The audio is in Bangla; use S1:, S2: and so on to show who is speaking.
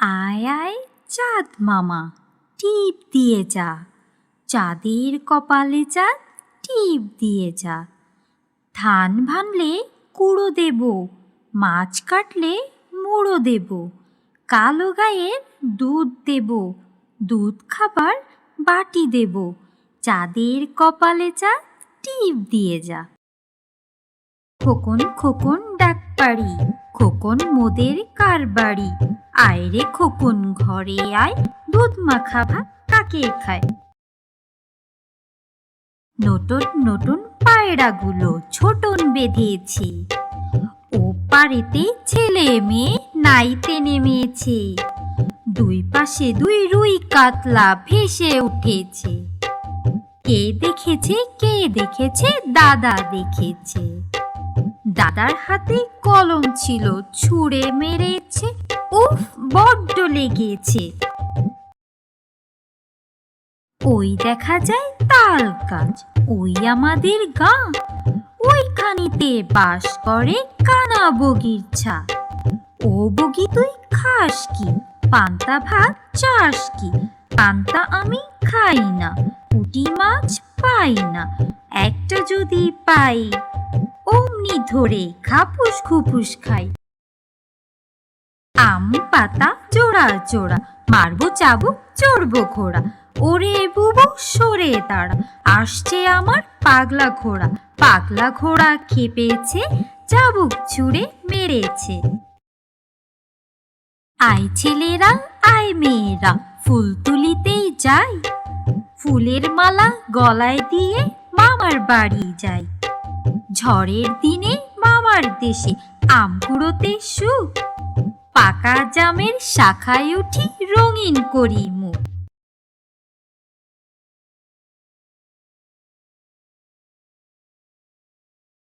S1: আয় আয় চাঁদ মামা, টিপ দিয়ে যা। চাঁদের কপালে চাঁদ টিপ দিয়ে যা। ধান ভানলে কুড়ো দেব, মাছ কাটলে মুড়ো দেব। কালো গায়ের দুধ দেব, দুধ খাবার বাটি দেব। চাঁদের কপালে চাঁদ টিপ দিয়ে যা। খোকন খোকন ডাক পারি খোকন মোদের কার বাড়ি আয় রে খোকন ঘরে আয়, দুধ মাখা ভাত কাকে খায়? নতুন নতুন পায়রাগুলো ছোটন বেঁধেছে। ও পারেতে ছেলে মেয়ে নাইতে নেমেছে। দুই পাশে দুই রুই কাতলা ভেসে উঠেছে। কে দেখেছে কে দেখেছে, দাদা দেখেছে। দাদার হাতে কলম ছিল, ছুঁড়ে মেরেছে। উফ বড্ড লেগেছে। ওই দেখা যায় তাল গাছ ওই আমাদের গাঁ। ওইখানিতে বাস করে কানা বগির ছা। ও বগি তুই খাস কি? পান্তা ভাত চাস কি? পান্তা আমি খাই না, পুঁটি মাছ পাই না, একটা যদি পাই, অমনি ধরে খাপুস খুপুস খাই। আম, পাতা, জোড়া জোড়া। মারবো চাবুক চড়বো ঘোড়া। ওরে বুবু, সরে দাঁড়া। আসছে আমার পাগলা ঘোড়া। পাগলা ঘোড়া খেপেছে, চাবুক ছুঁড়ে মেরেছে। আয় ছেলেরা, আয় মেয়েরা, ফুল তুলিতেই যাই। ফুলের মালা গলায় দিয়ে মামার বাড়ি যাই। ঝড়ের দিনে মামার দেশে আম কুড়োতে সুখ। পাকা জামের শাখায় উঠি রঙিন করি মুখ